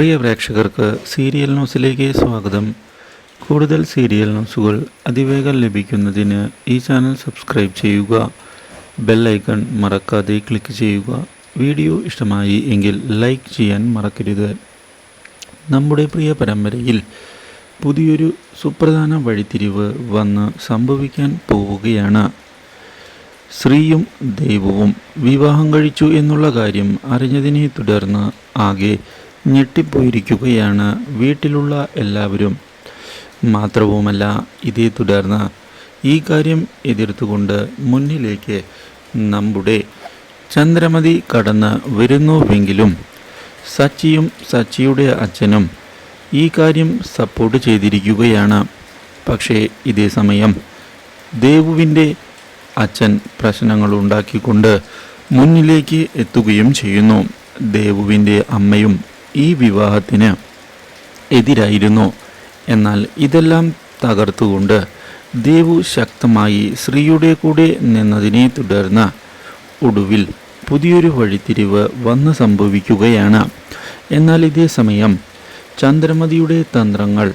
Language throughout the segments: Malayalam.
പ്രിയ പ്രേക്ഷകർക്ക് സീരിയൽ ന്യൂസിലേക്ക് സ്വാഗതം. കൂടുതൽ സീരിയൽ ന്യൂസുകൾ അതിവേഗം ലഭിക്കുന്നതിന് ഈ ചാനൽ സബ്സ്ക്രൈബ് ചെയ്യുക. ബെൽ ഐക്കൺ മറക്കാതെ ക്ലിക്ക് ചെയ്യുക. വീഡിയോ ഇഷ്ടമായി എങ്കിൽ ലൈക്ക് ചെയ്യാൻ മറക്കരുത്. നമ്മുടെ പ്രിയ പരമ്പരയിൽ പുതിയൊരു സുപ്രധാന വഴിത്തിരിവ് വന്ന് സംഭവിക്കാൻ പോവുകയാണ്. ശ്രീയും ദൈവവും വിവാഹം കഴിച്ചു എന്നുള്ള കാര്യം അറിഞ്ഞതിനെ തുടർന്ന് ആകെ ഞെട്ടിപ്പോയിരിക്കുകയാണ് വീട്ടിലുള്ള എല്ലാവരും. മാത്രവുമല്ല ഇതേ തുടർന്ന് ഈ കാര്യം എതിർത്തുകൊണ്ട് മുന്നിലേക്ക് നമ്മുടെ ചന്ദ്രമതി കടന്ന് വരുന്നുവെങ്കിലും സച്ചിയും സച്ചിയുടെ അച്ഛനും ഈ കാര്യം സപ്പോർട്ട് ചെയ്തിരിക്കുകയാണ്. പക്ഷേ ഇതേ സമയം ദേവുവിന്റെ അച്ഛൻ പ്രശ്നങ്ങൾ ഉണ്ടാക്കിക്കൊണ്ട് മുന്നിലേക്ക് എത്തുകയും ചെയ്യുന്നു. ദേവുവിന്റെ അമ്മയും ഈ വിവാഹത്തിന് എതിരായിരുന്നു. എന്നാൽ ഇതെല്ലാം തകർത്തുകൊണ്ട് ദേവു ശക്തമായി ശ്രീയുടെ കൂടെ നിന്നതിനെ തുടർന്ന് ഒടുവിൽ പുതിയൊരു വഴിത്തിരിവ് വന്ന് സംഭവിക്കുകയാണ്. എന്നാൽ ഇതേ സമയം ചന്ദ്രമതിയുടെ തന്ത്രങ്ങൾ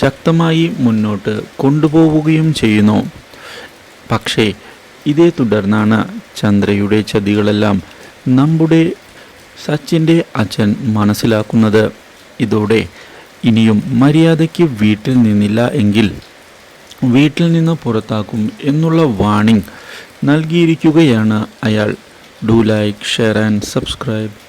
ശക്തമായി മുന്നോട്ട് കൊണ്ടുപോവുകയും ചെയ്യുന്നു. പക്ഷേ ഇതേ തുടർന്നാണ് ചന്ദ്രയുടെ ചതികളെല്ലാം നമ്മുടെ സച്ചിന്റെ അച്ഛൻ മനസ്സിലാക്കുന്നത് ഇതോടെ ഇനിയും മര്യാദയ്ക്ക് വീട്ടിൽ നിന്നില്ല എങ്കിൽ വീട്ടിൽ നിന്ന് പുറത്താക്കും എന്നുള്ള വാണിംഗ് നൽകിയിരിക്കുകയാണ് അയാൾ. Do like share and subscribe.